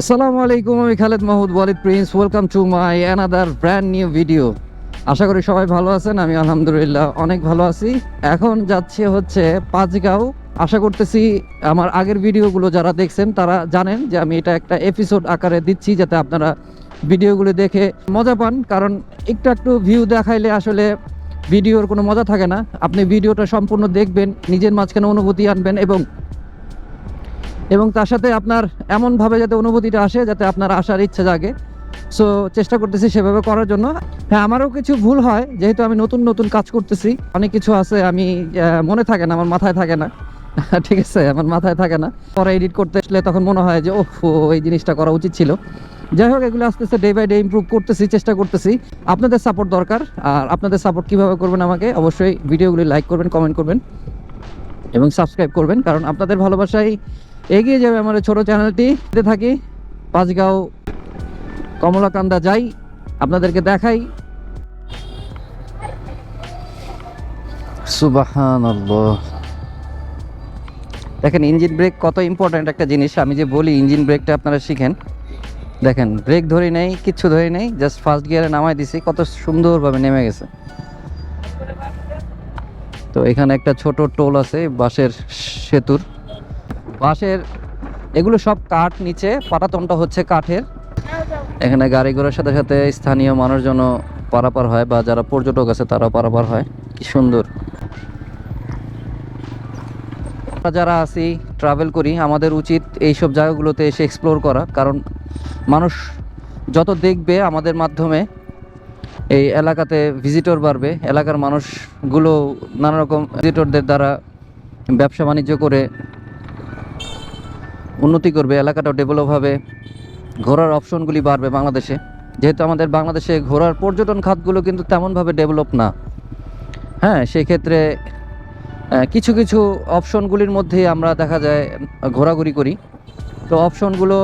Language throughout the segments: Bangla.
আসসালামু আলাইকুম, আমি Khaled Mahmud, Walid Prince. Welcome to my another brand new video আশা করি সবাই ভালো আছেন, আমি আলহামদুলিল্লাহ অনেক ভালো আছি। এখন যাচ্ছে হচ্ছে পাঁচগাঁও। আশা করতেছি আমার আগের ভিডিওগুলো যারা দেখছেন, তারা জানেন যে আমি এটা একটা এপিসোড আকারে দিচ্ছি যাতে আপনারা ভিডিওগুলো দেখে মজা পান। কারণ একটু একটু ভিউ দেখাইলে আসলে ভিডিওর কোনো মজা থাকে না। আপনি ভিডিওটা সম্পূর্ণ দেখবেন, নিজের মাঝখানে অনুভূতি আনবেন এবং এবং তার সাথে আপনার এমনভাবে যাতে অনুভূতিটা আসে, যাতে আপনার আসার ইচ্ছা জাগে। সো চেষ্টা করতেছি সেভাবে করার জন্য। হ্যাঁ আমারও কিছু ভুল হয়, যেহেতু আমি নতুন নতুন কাজ করতেছি। অনেক কিছু আছে, আমি মনে থাকে না, আমার মাথায় থাকে না। ঠিক আছে, আমার মাথায় থাকে না। পরে এডিট করতে আসলে তখন মনে হয় যে ওহ এই জিনিসটা করা উচিত ছিল। যাই হোক, এগুলো আস্তে আস্তে ডে বাই ডে ইমপ্রুভ করতেছি, চেষ্টা করতেছি। আপনাদের সাপোর্ট দরকার, আর আপনাদের সাপোর্ট কীভাবে করবেন আমাকে অবশ্যই ভিডিওগুলি লাইক করবেন কমেন্ট করবেন, এবং সাবস্ক্রাইব করবেন, কারণ আপনাদের ভালোবাসায় এগিয়ে যাবে আমার ছোট চ্যানেলটি। থাকি পাঁচগাঁও কমলাকান্দা যাই আপনাদেরকে দেখাই। সুবাহান দেখেন ইঞ্জিন ব্রেক কত ইম্পর্ট্যান্ট একটা জিনিস। আমি যে বলি ইঞ্জিন ব্রেকটা আপনারা শিখেন। দেখেন ব্রেক ধরে নেই কিচ্ছু ধরে নেই জাস্ট ফার্স্ট গিয়ারে নামাই দিছি কত সুন্দরভাবে নেমে গেছে। তো এখানে একটা ছোট টোল আছে বাঁশের সেতুর। বাঁশের এগুলো সব কাঠ নিচে, পাটাতনটা হচ্ছে কাঠের। এখানে গাড়ি ঘোড়ার সাথে সাথে স্থানীয় মানুষজনও পারাপার হয় বা যারা পর্যটক আছে তারাও পারাপার হয়। কি সুন্দর। আমরা যারা আছি ট্রাভেল করি, আমাদের উচিত এই সব জায়গাগুলোতে এসে এক্সপ্লোর করা, কারণ মানুষ যত দেখবে আমাদের মাধ্যমে, এই এলাকাতে ভিজিটর বাড়বে, এলাকার মানুষগুলো নানা রকম ভিজিটরদের দ্বারা ব্যবসা বাণিজ্য করে উন্নতি করবে, এলাকাটাও ডেভেলপ হবে, ঘোরার অপশনগুলি বাড়বে বাংলাদেশে। যেহেতু আমাদের বাংলাদেশে ঘোরার পর্যটন খাতগুলো কিন্তু তেমনভাবে ডেভেলপ না। হ্যাঁ সেক্ষেত্রে কিছু কিছু অপশনগুলির মধ্যেই আমরা দেখা যায়, ঘোরাঘুরি করি। তো অপশনগুলো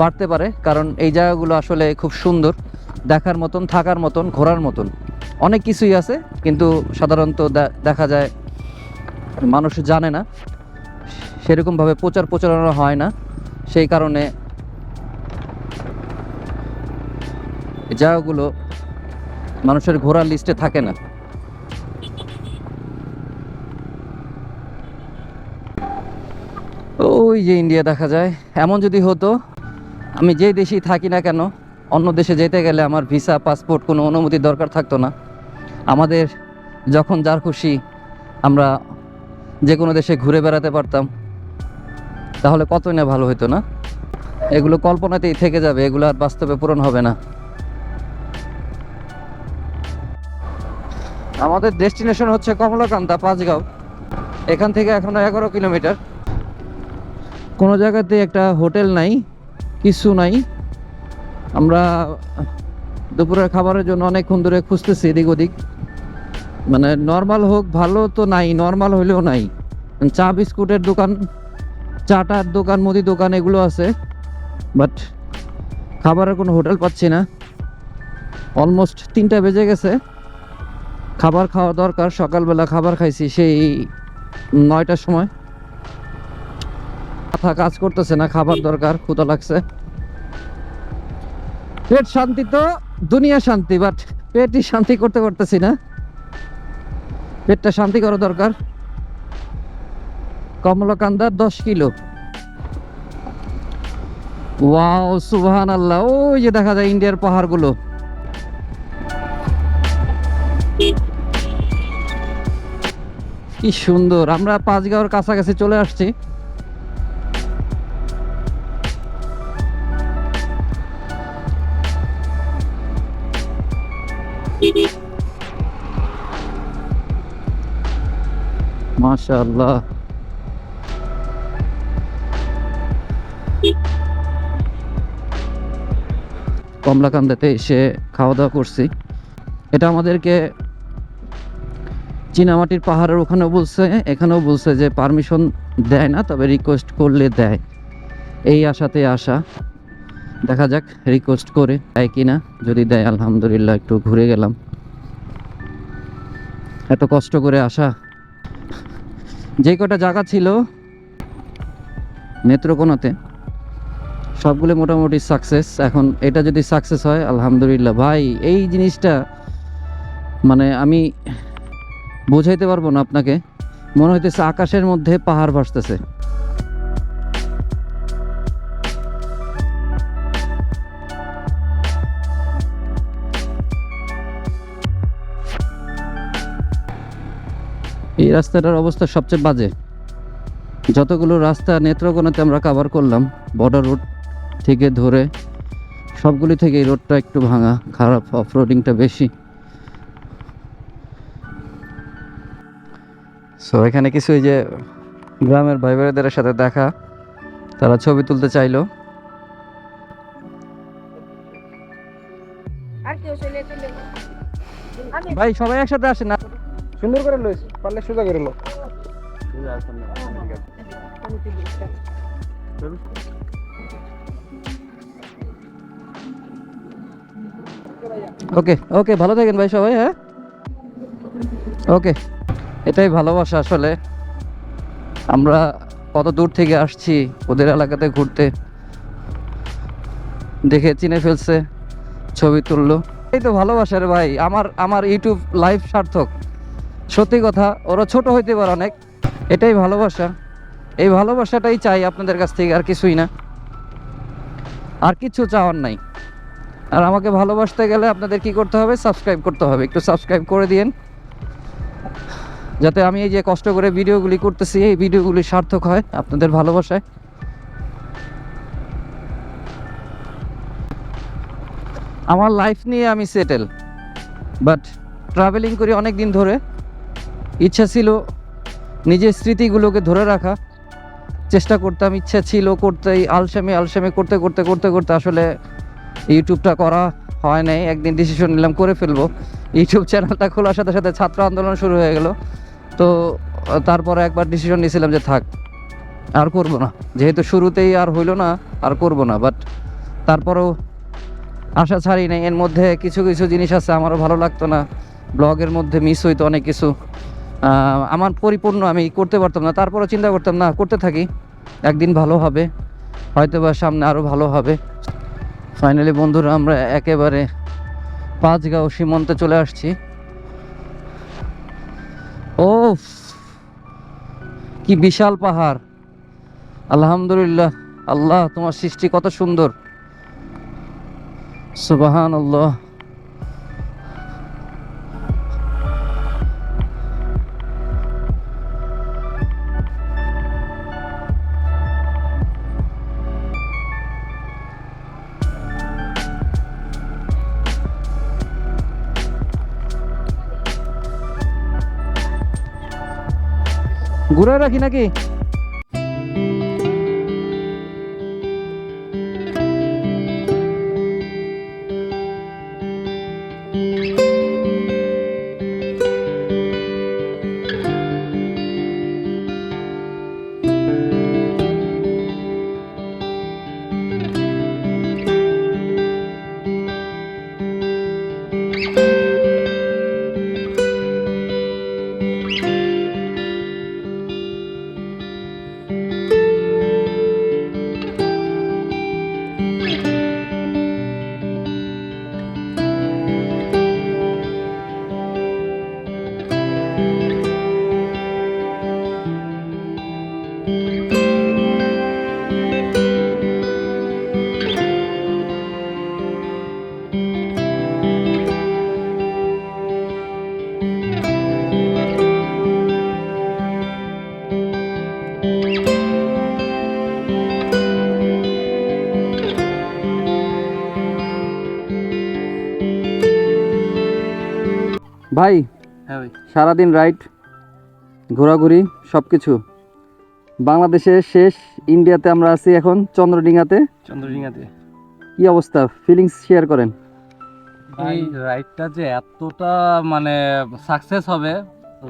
বাড়তে পারে, কারণ এই জায়গাগুলো আসলে খুব সুন্দর, দেখার মতন, থাকার মতন, ঘোরার মতন। অনেক কিছুই আছে, কিন্তু সাধারণত দেখা যায়, মানুষ জানে না। সেরকমভাবে প্রচার প্রচারণা হয় না। সেই কারণে জায়গাগুলো মানুষের ঘোরার লিস্টে থাকে না। ওই যে ইন্ডিয়া দেখা যায়। এমন যদি হতো, আমি যে দেশেই থাকি না কেন, অন্য দেশে যেতে গেলে আমার ভিসা পাসপোর্ট কোনো অনুমতির দরকার থাকতো না। আমাদের যখন যার খুশি আমরা যে কোনো দেশে ঘুরে বেড়াতে পারতাম। তাহলে কতই না ভালো হতো না? এগুলো কল্পনাতেই থেকে যাবে, এগুলো আর বাস্তবে পূরণ হবে না। আমাদের ডেস্টিনেশন হচ্ছে কমলাকান্তা, পাঁচগাঁও। এখান থেকে এখন এগারো কিলোমিটার। কোনো জায়গাতে একটা হোটেল নাই, কিছু নাই। আমরা দুপুরের খাবারের জন্য অনেকক্ষণ ধরে খুঁজতেছি এদিক ওদিক। মানে নর্মাল হোক, ভালো তো নাই নর্মাল হইলেও নাই। চা বিস্কুটের দোকান চাটার দোকান, মুদি দোকান এগুলো আছে। বাট খাবারের কোনো হোটেল পাচ্ছি না। অলমোস্ট তিনটা বেজে গেছে। খাবার খাওয়া দরকার। সকালবেলা খাবার খাইছি সেই নয়টার সময়। মাথা কাজ করতেছে না, খাবার দরকার, ক্ষুধা লাগছে। পেট শান্তি তো, দুনিয়া শান্তি বাট পেটই শান্তি করতে করতেছি না। পেটটা শান্তি করা দরকার। কমলাকান্দা দশ কিলো। ওয়াও সুবহান আল্লাহ ওই যে দেখা যায় ইন্ডিয়ার পাহাড়গুলো। কি সুন্দর। আমরা পাঁচগাঁওর কাছাকাছি চলে আসছি। মাশাআল্লাহ। কমলাকান্দাতে এসে খাওয়া দাওয়া করছি। এটা আমাদেরকে চীনামাটির পাহাড়ের ওখানেও বলছে, এখানেও বলছে যে পারমিশন দেয় না, তবে রিকোয়েস্ট করলে দেয়। এই আশাতে আসা দেখা যাক রিকোয়েস্ট করে দেয় কি না যদি দেয়, আলহামদুলিল্লাহ, একটু ঘুরে গেলাম। এত কষ্ট করে আসা। যে কটা জায়গা ছিল, নেত্রকোনাতে সবগুলো মোটামুটি সাকসেস এখন এটা যদি সাকসেস হয়, আলহামদুলিল্লাহ। ভাই, এই জিনিসটা মানে আমি বোঝাইতে পারব না আপনাকে। মনে হইতেছে আকাশের মধ্যে পাহাড় ভাসতেছে। এই রাস্তাটার অবস্থা সবচেয়ে বাজে। যতগুলো রাস্তা নেত্রকোনাতে আমরা কাভার করলাম বর্ডার রোড থেকে ধরে সবগুলি থেকে এই রোডটা একটু ভাঙা খারাপ অফ রোডিংটা বেশি সো এখানে কিছু এই যে গ্রামের ভাই বোনেদের সাথে দেখা তারা ছবি তুলতে চাইলো ভাই সবাই একসাথে আসে না সুন্দর করে লইস পারলে সোজা করে লো ওকে ওকে, ভালো থাকেন ভাই সবাই হ্যাঁ? ওকে, এটাই ভালোবাসা আসলে। আমরা কত দূর থেকে আসছি, ওদের এলাকাতে ঘুরতে। দেখে চিনে ফেলছে, ছবি তুললো। এই তো ভালোবাসা রে ভাই, আমার আমার ইউটিউব লাইভ সার্থক। সত্যি কথা, ওরা ছোট হইতে পারে অনেক, এটাই ভালোবাসা। এই ভালোবাসাটাই চাই আপনাদের কাছ থেকে, আর কিছুই না। আর কিছু চাওয়ার নাই। আর আমাকে ভালোবাসতে গেলে আপনাদের কি করতে হবে? সাবস্ক্রাইব করতে হবে। একটু সাবস্ক্রাইব করে দিন যাতে আমি এই যে কষ্ট করে ভিডিওগুলি করতেছি, এই ভিডিওগুলি সার্থক হয় আপনাদের ভালোবাসায়। আমার লাইফ নিয়ে আমি সেটেল বাট ট্রাভেলিং করি অনেক দিন ধরে। ইচ্ছা ছিল নিজের স্মৃতিগুলোকে ধরে রাখা। চেষ্টা করতাম, ইচ্ছা ছিল করতে আলসামি আলসামি করতে করতে করতে করতে আসলে ইউটিউবটা করা হয় নাই, একদিন ডিসিশন নিলাম, করে ফেলব। ইউটিউব চ্যানেলটা খোলার সাথে সাথে ছাত্র আন্দোলন শুরু হয়ে গেল। তো, তারপরে একবার ডিসিশন নিয়েছিলাম যে থাক, আর করব না। যেহেতু শুরুতেই আর হইল না, আর করব না বাট তারপরেও আশা ছাড়ি নাই। এর মধ্যে কিছু কিছু জিনিস আছে, আমারও ভালো লাগতো না। ব্লগের মধ্যে মিস হইতো অনেক কিছু। আমার পরিপূর্ণ আমি করতে পারতাম না। তারপরও চিন্তা করতাম, না, করতে থাকি। একদিন ভালো হবে। হয়তো বা সামনে আরও ভালো হবে। ফাইনালি বন্ধুরা, আমরা একেবারে পাঁচগাঁও সীমান্তে চলে আসছি। ও কি বিশাল পাহাড়। আলহামদুলিল্লাহ, আল্লাহ তোমার সৃষ্টি কত সুন্দর। সুবাহান আল্লাহ ঘুরে রাখি নাকি? ভাই হ্যাঁ ভাই। সারাদিন রাইড ঘোরাঘুরি সব কিছু বাংলাদেশের শেষ ইন্ডিয়াতে আমরা আছি এখন চন্দ্রডিঙ্গাতে। চন্দ্রডিঙ্গাতে। কি অবস্থা? ফিলিংস শেয়ার করেন। এই রাইডটা যে এতটা মানে সাকসেস হবে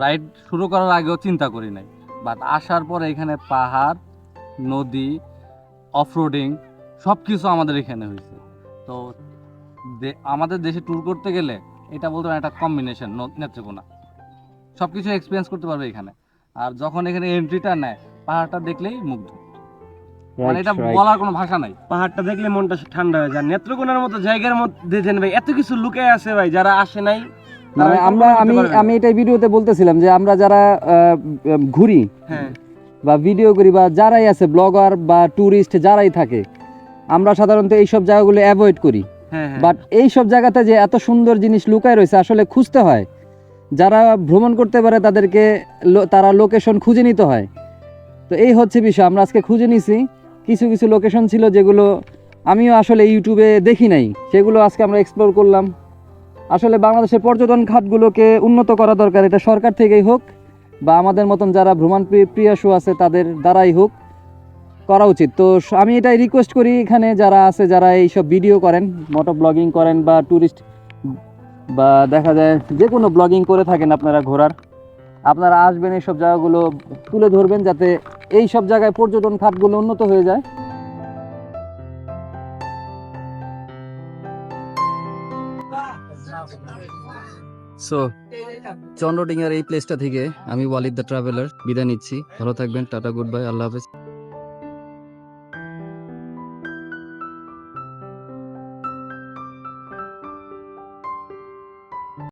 রাইড শুরু করার আগেও চিন্তা করি নাই। বাট আসার পরে এখানে পাহাড় নদী অফরোডিং সব কিছু আমাদের এখানে হয়েছে। তো আমাদের দেশে ট্যুর করতে গেলে এটা বলতে পারেন একটা কম্বিনেশন নেত্রকোনা। সব কিছু এক্সপিরিয়েন্স করতে পারবে এখানে। আর যখন এখানে এন্ট্রিটা নেয় পাহাড়টা দেখলেই মুগ্ধ। মানে এটা বলার কোনো ভাষা নাই। পাহাড়টা দেখলে মনটা ঠান্ডা হয়ে যায়। নেত্রকোনার মতো জায়গার মধ্যে যেন ভাই এত কিছু লুকে আছে ভাই যারা আসে নাই মানে আমরা আমি আমি এটাই ভিডিওতে বলতেছিলাম যে আমরা যারা ঘুরি হ্যাঁ। বা ভিডিও করি বা যারাই আছে ব্লগার বা ট্যুরিস্ট যারাই থাকে আমরা সাধারণত এইসব জায়গাগুলো অ্যাভয়েড করি। বাট এই সব জায়গাতে যে এত সুন্দর জিনিস লুকায় রয়েছে আসলে খুঁজতে হয়। যারা ভ্রমণ করতে পারে তাদেরকে তারা লোকেশন খুঁজে নিতে হয়। তো এই হচ্ছে বিষয় আমরা আজকে খুঁজে নিছি। কিছু কিছু লোকেশন ছিল যেগুলো আমিও আসলে ইউটিউবে দেখি নাই। সেগুলো আজকে আমরা এক্সপ্লোর করলাম। আসলে বাংলাদেশের পর্যটন খাতগুলোকে উন্নত করা দরকার, এটা সরকার থেকেই হোক বা আমাদের মতন যারা ভ্রমণ প্রিয়- প্রিয় আছে তাদের দ্বারাই হোক, করা উচিত। তো আমি এটাই রিকোয়েস্ট করি এখানে যারা আছে, যারা এইসব ভিডিও করেন মোটো ব্লগিং করেন বা ট্যুরিস্ট বা দেখা যায় যে কোনো ব্লগিং করে থাকেন আপনারা ঘোরার, আপনারা আসবেন এইসব জায়গাগুলো তুলে ধরবেন যাতে এই সব জায়গায় পর্যটন খাতগুলো উন্নত হয়ে যায়। সো চন্দ্রডিঙ্গার এই প্লেসটা থেকে আমি ওয়ালিদ দ্য ট্রাভেলার বিদায় নিচ্ছি। ভালো থাকবেন, টাটা গুড বাই আল্লাহ হাফেজ।